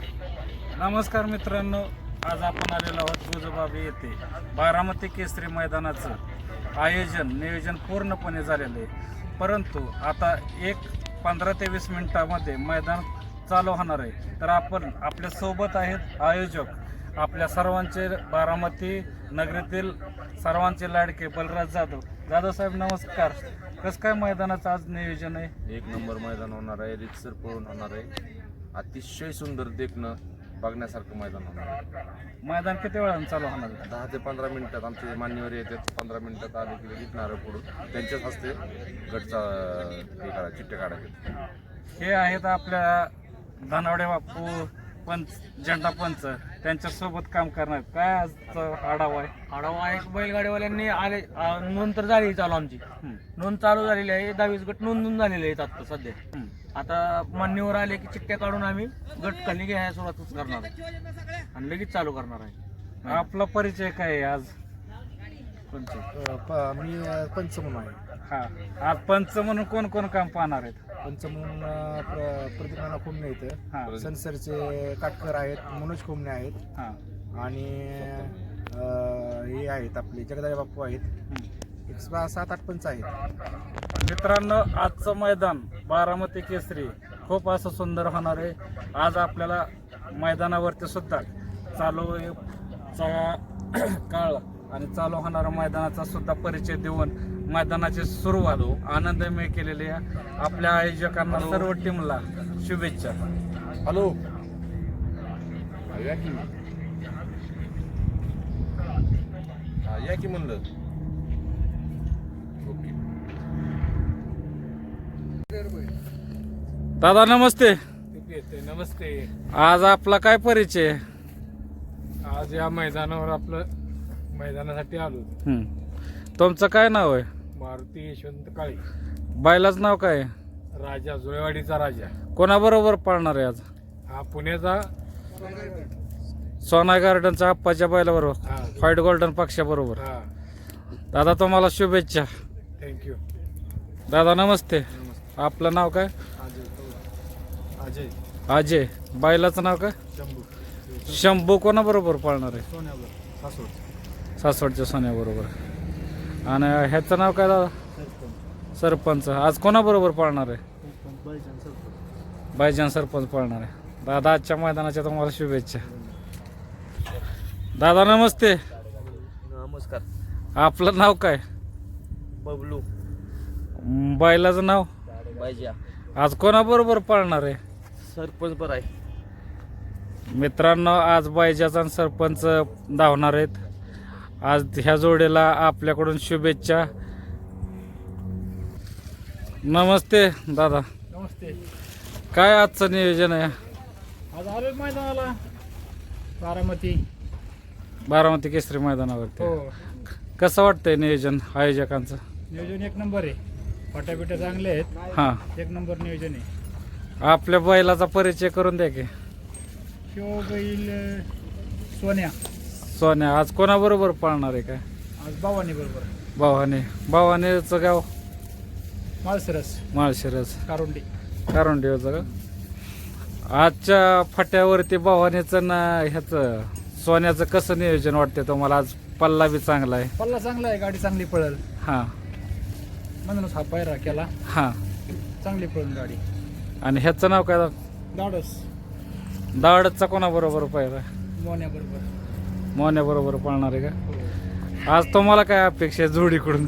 नमस्कार मित्रांनो आज आपण आलेलो आहोत गोजोबाबी येथे. बारामती केसरी मैदानाचं आयोजन नियोजन पूर्णपणे झालेलं आहे. परंतु आता एक पंधरा ते वीस मिनिटामध्ये मैदान चालू होणार आहे. तर आपण आपल्यासोबत आहेत आयोजक. आपल्या सर्वांचे बारामती नगरीतील सर्वांचे लाडके बलराज जाधव. जाधव साहेब नमस्कार. कसं काय मैदानाचं आज नियोजन आहे? एक नंबर मैदान होणार आहे रितसर पळून होणार आहे. अतिशय सुंदर देखणं बघण्यासारखं मैदान होणार आहे. मैदान किती वेळानं चालू होणार आहे? दहा ते पंधरा मिनिटात आमचे मान्यवर येतात पंधरा मिनिटात आले की जिंकणार पुढून त्यांच्याच हस्ते गटचा हे करा चिठ्ठे काढायचे. हे आहेत आपल्या धनावडे बापू पंच झेंडा पंच. त्यांच्यासोबत काम करणार. काय आजचा आढावा आहे? आढावा एक बैलगाडीवाल्यांनी आले आ, नोंद तर झाली चालू आमची. हम्म, नोंद चालू झालेली आहे. दहावीस गट नोंदून झालेले आहेत आता सध्या. हम्म. आता मान्यवर आले की चिठ्ठ्या काढून आम्ही गट खाली घ्यायला सुरुवातच करणार आहे. आणि लगेच चालू करणार आहे. आपला परिचय काय आहे आज? पंच मी पंच म्हणून आहे. हा. आज पंच म्हणून कोण कोण काम पाहणार आहेत? पंच म्हणून अं, प्र- प्रदीप नाना खुमणे हा. सनसरचे काटकर आहेत मनोज खुमणे आहेत. हा. आणि हे आहेत आपले जगदाळे बाप्पू आहेत. एक सहा- सात आठ पंच आहेत. मित्रांनो आजचं मैदान बारामती केसरी खूप असं सुंदर होणार आहे. आज आपल्याला मैदानावरती सुद्धा चालू चा काळ आणि चालू होणारा मैदानाचा सुद्धा परिचय देऊन मैदानाची सुरुवात आनंदमय केलेली आहे. आपल्या आयोजकांना सर्व टीमला शुभेच्छा. हॅलो या की. हा, या की म्हणलं? दादा नमस्ते. नमस्ते. आज आपला काय परिचय? आज या मैदानावर आपलं मैदानासाठी आलो. तुमचं काय नाव आहे? मारुती यशवंत काळे. बायलाच नाव काय? राजा जुळेवाडीचा राजा. कोणाबरोबर पाळणार आहे आज? हा पुण्याचा सोना गार्डनच्या आप्पाच्या बैलाबरोबर. हा. व्हाईट गोल्डन पक्षाबरोबर. हा. दादा तुम्हाला शुभेच्छा. थँक्यू दादा नमस्ते. आपलं नाव काय? अजय अजय. बैलाचं नाव काय? शंभू. शंभू कोणाबरोबर पाळणार आहे? सोन्यावर सासवड. सासवडच्या सोन्याबरोबर. आणि ह्याचं नाव काय दादा? सरपंच. आज कोणाबरोबर पाळणार आहे? बायजान सरपंच. पाळणार आहे. दादा आजच्या मैदानाच्या तुम्हाला शुभेच्छा. दादा नमस्ते. नमस्कार. आपलं नाव काय? बबलू. म, बैलाचं नाव? पाहिजे. आज कोणाबरोबर पाळणार आहे? सरपंच बरं आहे. मित्रांनो आज बायजाचा आणि सरपंच धावणार आहेत. आज ह्या जोडीला आपल्याकडून शुभेच्छा. नमस्ते दादा. नमस्ते. काय आजचं नियोजन आहे? आज आलो मैदानाला बारामती. बारामती केसरी मैदानावरती. हो. कसं वाटतंय नियोजन आयोजकांचं? नियोजन एक नंबर आहे. फाट्यापिट्या चांगले आहेत. हां. एक नंबर नियोजन आहे. आपल्या बैलाचा परिचय करून द्या की. शिव बैल सोन्या. सोन्या आज कोणाबरोबर पाळणार आहे काय? आज बावानी बरोबर. भावाने. भावानेचं गाव? माळसरस माळशिरस. कारुंडी. कारुंडीवरचं का? आजच्या फाट्यावरती भावानेचं ना ह्याचं सोन्याचं कसं नियोजन वाटतं तुम्हाला? आज पल्ला बी चांगला आहे. पल्ला चांगला आहे गाडी चांगली पळल. हां. म्हणूनच हा पायरा केला. हां. चांगली पळून गाडी. आणि ह्याचं नाव काय? धाडस दावडचा कोणाबरोबर पाहिजे मोन्या बरोबर मोन्याबरोबर पाळणार आहे का? आज तुम्हाला काय अपेक्षा आहे जोडीकडून?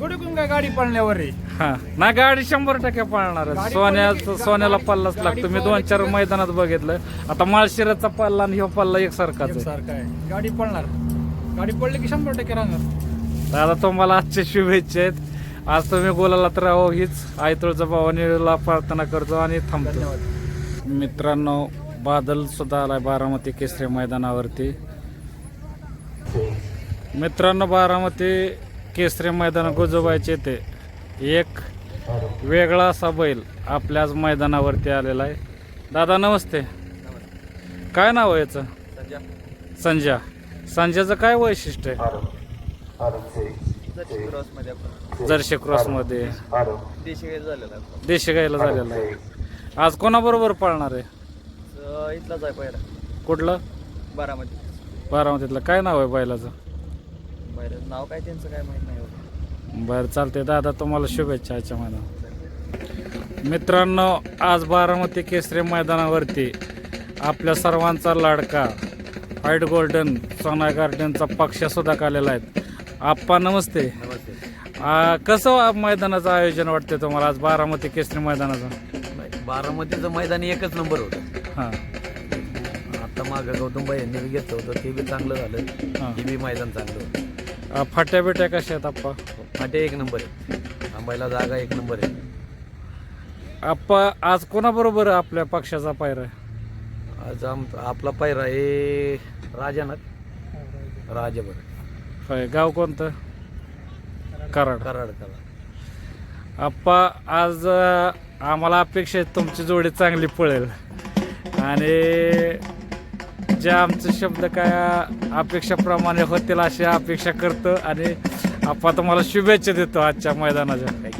गोडीकून काय गाडी पळण्यावर आहे? हा. ना गाडी शंभर टक्के पाळणार आहे. सोन्याचं सोन्याला पल्लाच लागतो. मी दोन चार मैदानात बघितलं. आता माळशिराचा पल्ला आणि ह्यो पल्ला एकसारखाच आहे. सारखं आहे. गाडी पळणार. गाडी पडली की शंभर टक्के राहणार. दादा तुम्हाला आजच्या शुभेच्छा आहेत. आज तुम्ही बोलायला तर राहो हीच आयतोळचा भावानीला प्रार्थना करतो आणि थांबतो. मित्रांनो बादल सुद्धा आलाय बारामती केसरी मैदानावरती. मित्रांनो बारामती केसरी मैदान गोजोबायचे ते. एक वेगळा असा बैल आपल्या आज मैदानावरती आलेला आहे. दादा नमस्ते. काय नाव आहे याचं? संजय. संजयचं काय वैशिष्ट्य आहे? क्रॉसमध्ये आपण जर्शी क्रॉसमध्ये देशी झालेला आहे. देशी गायला झालेला आहे. आज कोणाबरोबर पाळणार आहे? इथलाच आहे पहिला. कुठलं? बारामती. बारामतीतलं. काय नाव आहे बैलाचं? नाव काय त्यांचं काय माहीत नाही एवढं. बरं चालते दादा तुम्हाला शुभेच्छा आजच्या मैदानात मित्रांनो आज बारामती केसरी मैदानावरती आपल्या सर्वांचा लाडका व्हाईट गोल्डन सोना गार्डनचा पक्ष सुद्धा आलेला आहे. आप्पा नमस्ते. आ, कसं मैदानाचं आयोजन वाटते तुम्हाला? आज बारामती केसरी मैदानाचं. बारामतीचं मैदान एकच नंबर होतं. हां. आता मागं गौतमबाई यांनी बी घेतलं होतं ते बी चांगलं झालं. हां. बी मैदान चांगलं होतं. आ, फाट्या बिट्या कशा आहेत आप्पा? फाटे एक नंबर आहे थांबायला जागा एक नंबर आहे. आप्पा आज कोणाबरोबर आपल्या पक्षाचा पायरा आहे? आज आम आपला पायरा आहे राजानाथ. राजाबर होय गाव कोणतं? कराड. कराड करा आप्पा आज अ, आम्हाला अपेक्षा आहे तुमची जोडी चांगली पळेल. आणि जे आमचे शब्द काय अपेक्षाप्रमाणे होतील अशी अपेक्षा करतो आणि आप्पा तुम्हाला शुभेच्छा देतो आजच्या मैदानाच्या.